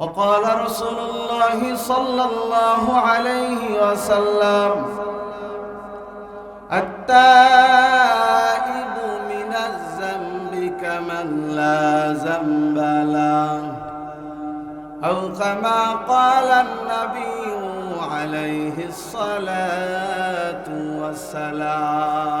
وقال رسول الله صلى الله عليه وسلم التائب من الذنب كمن لا ذنب له أو كما قال النبي عليه الصلاة والسلام.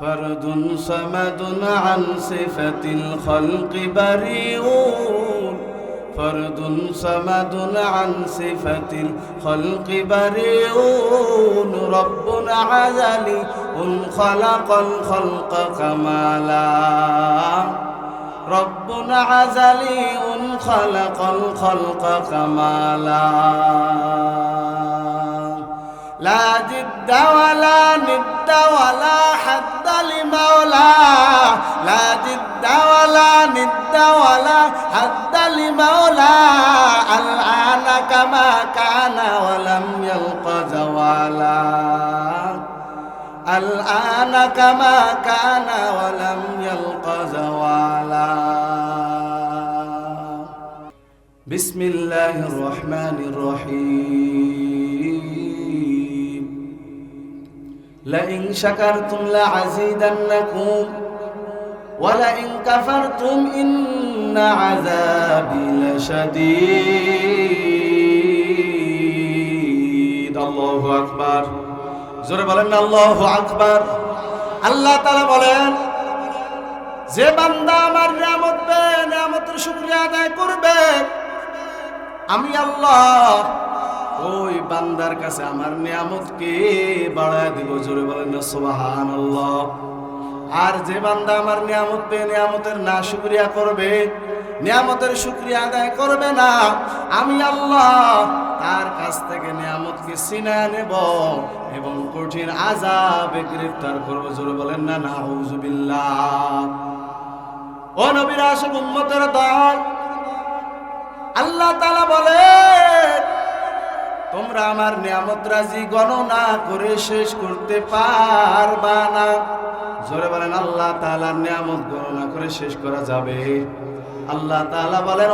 فرد صمد عن صفة الخلق بريء فرد صمد عن صفة الخلق بريء رب عزلي خلق الخلق كمالا. رب عزلي خلق الخلق كمالا. لا جد ولا ند ولا حد لمولى لا جد ولا ند ولا حد لمولى الآن كما كان ولم يلق زوالا. الآن كما كان ولم يلق زوالا. بسم الله الرحمن الرحيم. لئن شكرتم لعزيدنكم ولئن كفرتم إن عذابي لشديد الله أكبر জোরে বলেন না আল্লাহ আকবার আল্লাহ তালা বলেন যে বান্দা আমার নিয়ামত পে নিয়ামতের শুক্রিয়া আদায় করবে আমি আল্লাহ ওই বান্দার কাছে আমার নিয়ামতকে বাড়ায় দিব, জোরে বলেন না আর যে বান্দা আমার নিয়ামত পেয়ে নিয়ামতের না শুক্রিয়া করবে, নিয়ামতের শুক্রিয়া আদায় করবে না, আমি আল্লাহ তার কাছ থেকে নিয়ামতকে সিনা নেব এবং কঠিন আজাবে গ্রেফতার করব, জোরে বলেন না না হুজুবিল্লাহ ও নবীর আশেক উম্মতের দল, আল্লাহ তালা বলে তোমরা আমার নিয়ামত রাজি গণনা করে শেষ করতে পারবা না। জোরে বলেন, আল্লাহ তালার নিয়ামত গণনা করে শেষ করা যাবে। আল্লাহ তাআলা বলেন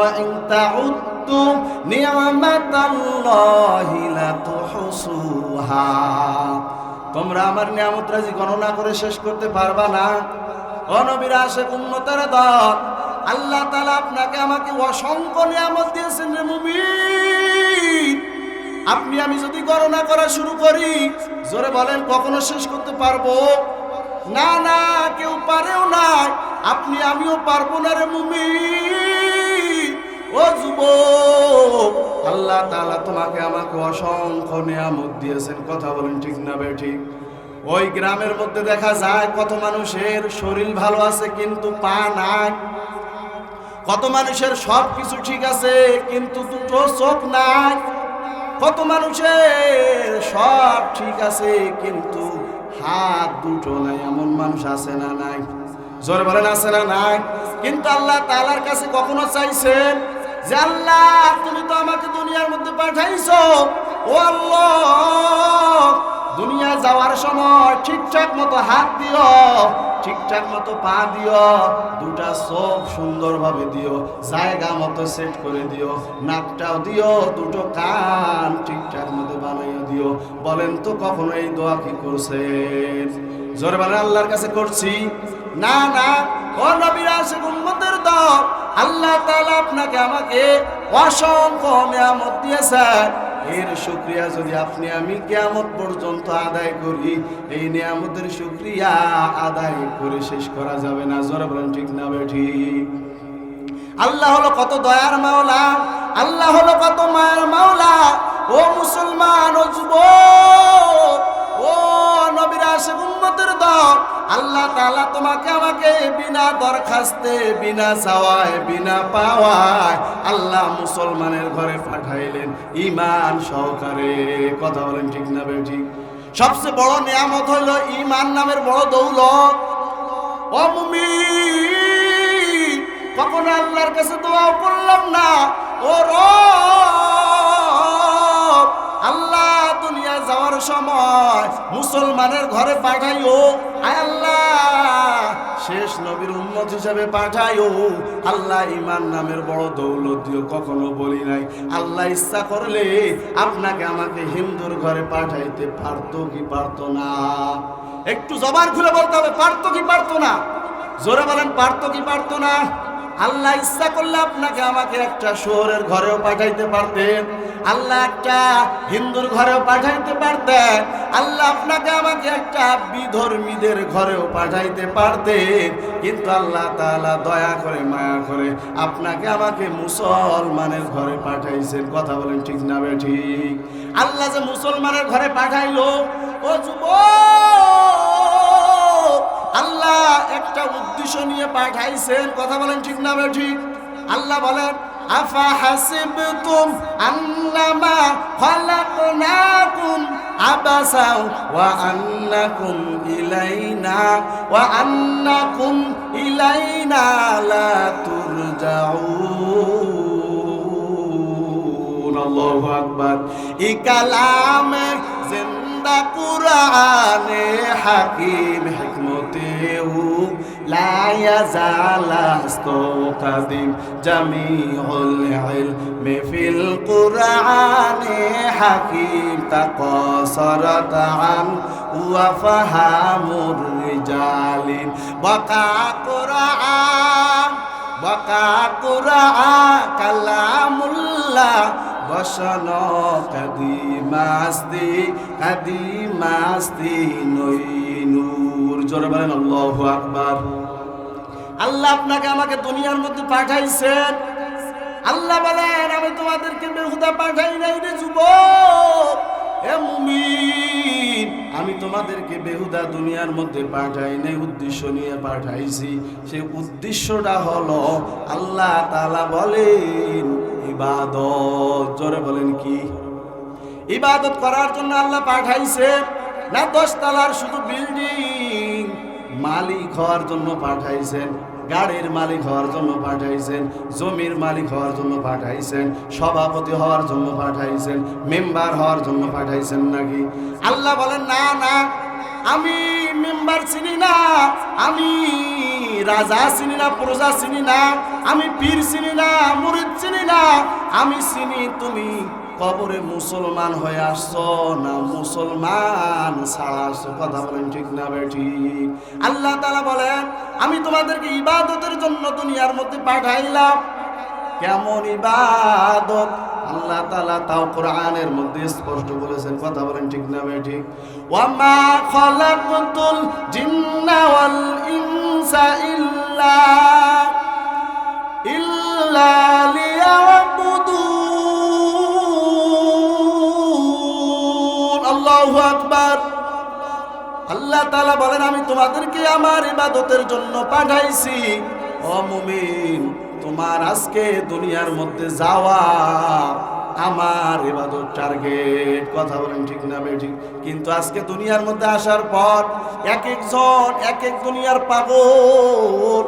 তোমরা আমার নিয়ামত রাজি গণনা করে শেষ করতে পারবা না। নবীর আশেক দল, আল্লাহ তাআলা আপনাকে আমাকে অসংখ্য নিয়ামত দিয়েছেন রে মুমিন। আপনি, আমি যদি গণনা করা শুরু করি, জোরে বলেন, কখনো শেষ করতে পারব? না না, কেউ পারেও না আপনি, আমিও পারব না রে মুমি ও যুব আল্লাহ তাআলা তোমাকে আমাকে অসংখ্য নিয়ামত দিয়েছেন। কথা বলেন ঠিক না বে ঠিক? ওই গ্রামের মধ্যে দেখা যায়, কত মানুষের শরীর ভালো আছে, কিন্তু পা নাই। কত মানুষের সব কিছু ঠিক আছে, কিন্তু দুটো চোখ নাই। কত মানুষের সব ঠিক আছে, কিন্তু হাত দুটো নাই, এমন মানুষ আছে না নাই? জোরে বলেন, আছে না নাই? কিন্তু আল্লাহ তালার কাছে কখনো চাইছেন যে, আল্লাহ, তুমি তো আমাকে দুনিয়ার মধ্যে পাঠাইছো। ও আল্লাহ! দুনিয়া যাওয়ার সময় ঠিকঠাক মতো হাত দিও, ঠিকঠাক মতো পা দিও, দুটা চোখ সুন্দরভাবে দিও, জায়গা মতো সেট করে দিও, নাকটাও দিও, দুটো কান ঠিকঠাক মতো বানাইয়া দিও। বলেন তো কখনো এই দোয়া কি করছে জোরে বলেন আল্লাহর কাছে করছি। না না, ও নবীর আশেক উম্মতের দল, আল্লাহ তাআলা আপনাকে আমাকে অসংখ্য নিয়ামত দিয়েছেন। এর শুক্রিয়া যদি আপনি আমি কেমন পর্যন্ত আদায় করি, এই নিয়ামতের শুক্রিয়া আদায় করে শেষ করা যাবে না। জোরে বলেন, ঠিক না বেঠি আল্লাহ হলো কত দয়ার মাওলা, আল্লাহ হলো কত মায়ের মাওলা। ও মুসলমান ও যুবক, ও আল্লাহ মুসলমানের ঘরে পাঠাইলেন। ইমান সহকারে। কথা বলেন ঠিক না বে ঠিক সবচেয়ে বড় নিয়ামত হইল ইমান নামের বড় দৌলত। কখনো আল্লাহর কাছে দোয়াও করলাম না। ও রব, আল্লাহ যাওয়ার সময় মুসলমানের ঘরে পাঠাইও। আল্লাহ, শেষ নবীর উম্মত হিসাবে পাঠাইও। আল্লাহ ইমান নামের বড় দৌলত দিও, কখনো বলি নাই। আল্লাহ ইচ্ছা করলে আপনাকে আমাকে হিন্দুর ঘরে পাঠাইতে পারতো কি পারতো না? একটু জবান খুলে বলতে হবে, পারতো কি পারতো না? জোরে বলেন, পারতো কি পারতো না? আল্লাহ ইচ্ছা করলে আপনাকে আমাকে একটা শহরের ঘরেও পাঠাইতে পারতেন আল্লাহ একটা হিন্দুর ঘরেও পাঠাইতে পারতেন আল্লাহ আপনাকে আমাকে একটা বিধর্মীদের ঘরেও পাঠাইতে পারতেন কিন্তু আল্লাহ তাআলা দয়া করে, মায়া করে আপনাকে আমাকে মুসলমানের ঘরে পাঠাইছেন। কথা বলেন ঠিক না বে ঠিক? আল্লাহ যে মুসলমানের ঘরে পাঠাইলো, ও যুবক! আল্লাহ একটা উদ্দেশ্য নিয়ে পাঠাইছেন। কথা বলেন ঠিক না ঠিক? আল্লাহ বলেন, আফা হাসিবতুম আন্নামা খালাকনাকুম আবাসা ওয়া আন্নাকুম ইলাইনা ওয়া আন্নাকুম ইলাইনা লা তুরজাউন। আল্লাহু আকবার। ই কালামে জিন্দা কুরআনে হাকিম হিকমতেও লা ইয়াজাল আস্তকাদিম জামিউল ইলমি ফিল কুরআনে হাকিম তাকাসারাত আন ওয়া ফাহামুর রিজালিন বাকা কুরআন বাকা কুরআন কালামুল্লাহ বসন কাদিমাস্তি কাদিমাস্তি নূর জোরে বলেন, আল্লাহু আকবার। আল্লাহ আপনাকে আমাকে দুনিয়ার মধ্যে পাঠাইছেন। আল্লাহ বলেন, আমি তোমাদেরকে বেহুদা পাঠাই নাই রে যুবক। এ মুমিন, আমি তোমাদেরকে বেহুদা দুনিয়ার মধ্যে পাঠাই নাই, উদ্দেশ্য নিয়ে পাঠাইছি। সে উদ্দেশ্যটা হলো, আল্লাহ তাআলা বলেন, ইবাদত। জোরে বলেন কি? ইবাদত করার জন্য আল্লাহ পাঠাইছে। না দশ তালার শুধু বিল্ডিং মালিক হওয়ার জন্য পাঠাইছেন, গাড়ির মালিক হওয়ার জন্য পাঠাইছেন, জমির মালিক হওয়ার জন্য পাঠাইছেন, সভাপতি হওয়ার জন্য পাঠাইছেন, মেম্বার হওয়ার জন্য পাঠাইছেন নাকি? আল্লাহ বলেন, না না, আমি মেম্বার চিনি না, আমি রাজা চিনি না, প্রজা চিনি না, আমি পীর চিনি না, মুরিদ চিনি না, আমি চিনি তুমি কবরে মুসলমান হয়ে আসছো? না, মুসলমান কথা বলেন ঠিক না বে ঠিক আল্লাহ তালা বলেন, আমি তোমাদেরকে ইবাদতের জন্য দুনিয়ার মধ্যে পাঠাইলাম। কেমন ইবাদত? আল্লাহ তালা তাও কোরআনের মধ্যে স্পষ্ট বলেছেন, কথা বলেন ঠিক না বে ঠিক ওয়ামা খলাকতুল জিন্না ইনসা ইল্লা ইল্লা আল্লাহ তালা বলেন, আমি তোমাদেরকে আমার ইবাদতের জন্য পাঠাইছি। অমুমিন তোমার আজকে দুনিয়ার মধ্যে যাওয়া আমার ইবাদত টার্গেট। কথা বলেন ঠিক না ঠিক। কিন্তু আজকে দুনিয়ার মধ্যে আসার পর এক একজন, এক এক দুনিয়ার পাগল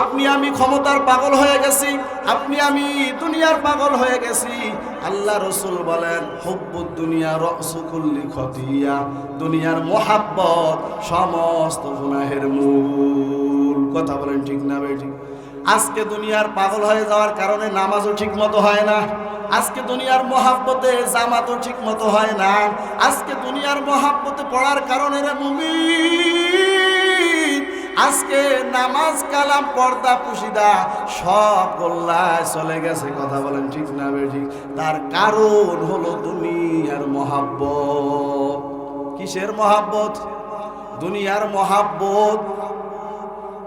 আপনি আমি ক্ষমতার পাগল হয়ে গেছি, আপনি আমি দুনিয়ার পাগল হয়ে গেছি। আল্লাহ রসুল বলেন, হব্বুদ দুনিয়া রসুকুল্লি খতিয়া। দুনিয়ার মোহাব্বত সমস্ত গুনাহের মূল। কথা বলেন ঠিক না বে ঠিক। আজকে দুনিয়ার পাগল হয়ে যাওয়ার কারণে নামাজও ঠিক মতো হয় না। আজকে দুনিয়ার মহাব্বতে জামাতও ঠিক মতো হয় না। আজকে দুনিয়ার মহাব্বতে পড়ার কারণে রে মুমিন। আজকে নামাজ কালাম, পর্দা, পুশিদা, সব গোল্লায় চলে গেছে। কথা বলেন ঠিক না বে ঠিক? তার কারণ হলো দুনিয়ার মহাব্বত। কিসের মহাব্বত? দুনিয়ার মহাব্বত।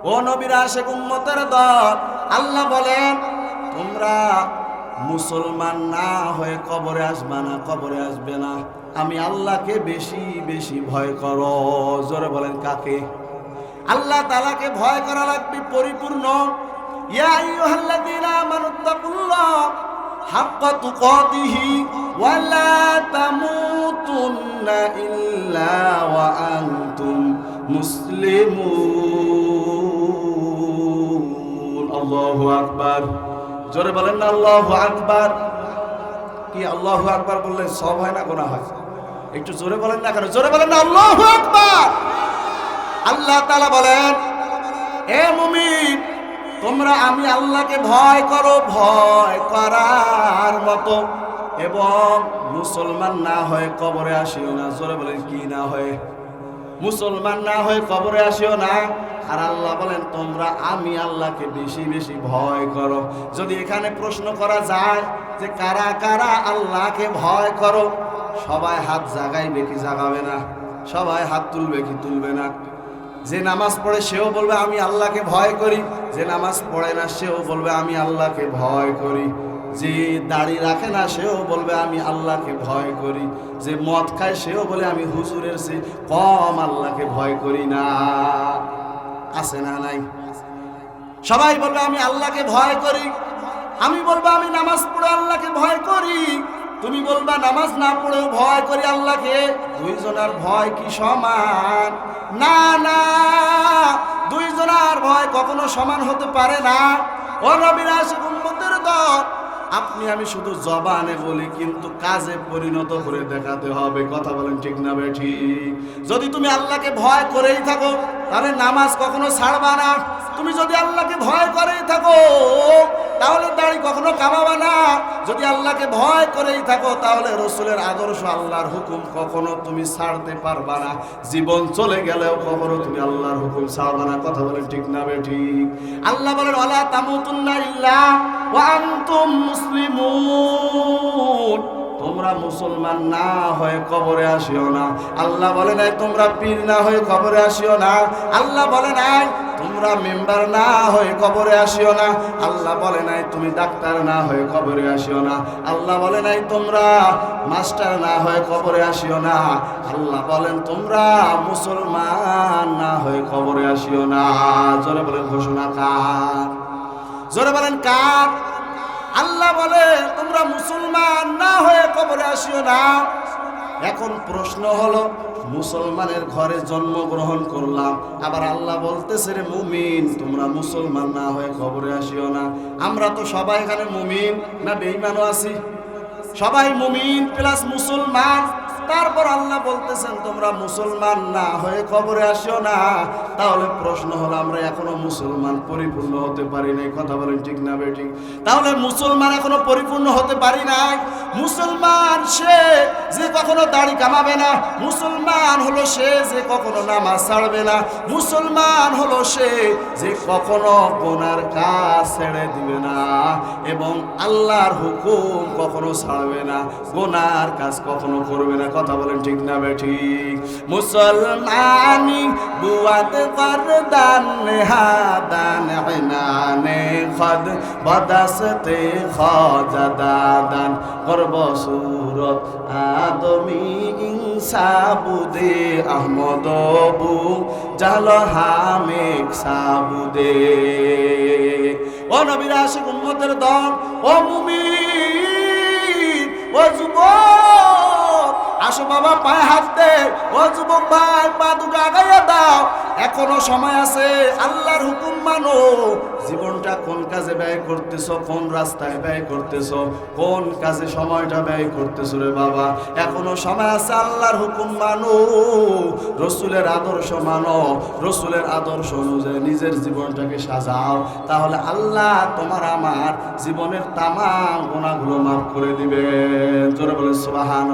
ও নবীর আশেক উম্মতের দল, আল্লাহ বলেন, তোমরা মুসলমান না হয়ে কবরে আসবে না, কবরে আসবে না। আমি আল্লাহকে বেশি বেশি ভয় করো। জোরে বলেন কাকে? আল্লাহ তালাকে ভয় করা লাগবে, পরিপূর্ণ। আকবার। জোরে বলেন না, আল্লাহু আকবার। কি আল্লাহু আকবার বললে সব হয় না গোনা হয়? একটু জোরে বলেন না কেন? জোরে বলেন না, আল্লাহু আকবার। আল্লাহ তাআলা বলেন এ মুমিন, তোমরা আমি আল্লাহকে ভয় করো, ভয় করার মতো। এবং মুসলমান না হয়ে কবরে আসিও না। জোরে বলেন, কি না হয়ে? মুসলমান না হয়ে কবরে আসিও না। আর আল্লাহ বলেন, তোমরা আমি আল্লাহকে বেশি বেশি ভয় করো। যদি এখানে প্রশ্ন করা যায় যে, কারা কারা আল্লাহকে ভয় করো? সবাই হাত জাগাইবে কি জাগাবে না? সবাই হাত তুলবে কি তুলবে না? যে নামাজ পড়ে সেও বলবে, আমি আল্লাহকে ভয় করি। যে নামাজ পড়ে না, সেও বলবে, আমি আল্লাহকে ভয় করি। যে দাড়ি রাখে না, সেও বলবে, আমি আল্লাহকে ভয় করি। যে মদ খায়, সেও বলে, আমি হুজুরের সে কম আল্লাহকে ভয় করি না। আছে না নাই? সবাই বলবে, আমি আল্লাহকে ভয় করি। আমি বলব, আমি নামাজ পড়ে আল্লাহকে ভয় করি। তুমি বলবা নামাজ না পড়েও ভয় করি আল্লাহকে? দুইজনের ভয় কি সমান? না না, দুইজনের ভয় কখনো সমান হতে পারে না। ও আশিক উম্মতের দল, আপনি আমি শুধু জবানে বলি, কিন্তু কাজে পরিণত করে দেখাতে হবে। কথা বলেন ঠিক না বে ঠিক যদি তুমি আল্লাহকে ভয় করেই থাকো, তাহলে নামাজ কখনো ছাড়বা না। তুমি যদি আল্লাহকে ভয় করেই থাকো তাহলে দাড়ি কখনো কামাবা না। যদি আল্লাহকে ভয় করেই থাকো, তাহলে রসুলের আদর্শ আল্লাহর হুকুম কখনো তুমি ছাড়তে পারবা না। জীবন চলে গেলেও কখনো তুমি আল্লাহর হুকুম ছাড়বা না। কথা বলেন ঠিক না বে ঠিক? আল্লাহ বলেন, ওয়ালা তামুতুন্না ইল্লা ওয়া আনতুম মুসলিমুন। তোমরা মুসলমান না হয়ে কবরে আসিও না। আল্লাহ বলে নাই তোমরা পীর না হয়ে কবরে আসিও না। আল্লাহ বলে নাই তোমরা মেম্বার না হয়ে কবরে আসিও না। আল্লাহ বলে নাই, তুমি ডাক্তার না হয়ে কবরে আসিও না। আল্লাহ বলে নাই, তোমরা মাস্টার না হয়ে কবরে আসিও না। আল্লাহ বলেন, তোমরা মুসলমান না হয়ে কবরে আসিও না। জোরে বলেন, ঘোষণা কার? জোরে বলেন, কার? আল্লাহ বলে, তোমরা মুসলমান না হয়ে কবরে আসিও না। এখন প্রশ্ন হলো, মুসলমানের ঘরে জন্মগ্রহণ করলাম, আবার আল্লাহ বলতেছে রে মুমিন, তোমরা মুসলমান না হয়ে খবরে আসিও না। আমরা তো সবাই এখানে মুমিন না বেইমানও আছি? সবাই মুমিন প্লাস মুসলমান। তারপর আল্লাহ বলতেছেন, তোমরা মুসলমান না হয়ে খবরে আসিও না। তাহলে প্রশ্ন হলো, আমরা এখনও মুসলমান পরিপূর্ণ হতে পারি নাই। কথা বলেন ঠিক না বে ঠিক। তাহলে মুসলমান এখনও পরিপূর্ণ হতে পারি নাই। মুসলমান সে যে কখনো দাড়ি কামাবে না। মুসলমান হলো সে যে কখনো নামাজ ছাড়বে না। মুসলমান হলো সে যে কখনো গোনার কাজ ছেড়ে দিবে না এবং আল্লাহর হুকুম কখনো ছাড়বে না। গোনার কাজ কখনো করবে না। কথা বলেন ঠিক না বে ঠিক। মুসলমানি বুয়াত করদান হাদান, ইনানে, খদ, বদাসতে খজাদাদান গর্ব সুরত আদমি ইনসাবুদে আহমদ বু জাল হামেক সাবুদে। ও নবীর আশিক উম্মতের দল, ও মুমিন, ও যুবক আসো বাবা, পায়ে হাঁটতে ও যুবক ভাই, পা দুটো আগাইয়া দাও। এখনও সময় আছে, আল্লাহর হুকুম মানো। জীবনটা কোন কাজে ব্যয় করতেছ, কোন রাস্তায় ব্যয় করতেছ, কোন কাজে সময়টা ব্যয় করতেছ রে বাবা? এখনও সময় আছে, আল্লাহর হুকুম মানো। রসুলের আদর্শ মানো। রসুলের আদর্শ অনুযায়ী নিজের জীবনটাকে সাজাও। তাহলে আল্লাহ তোমার আমার জীবনের তামাম গোনাগুলো মাফ করে দিবে জোরে বলে সুবাহান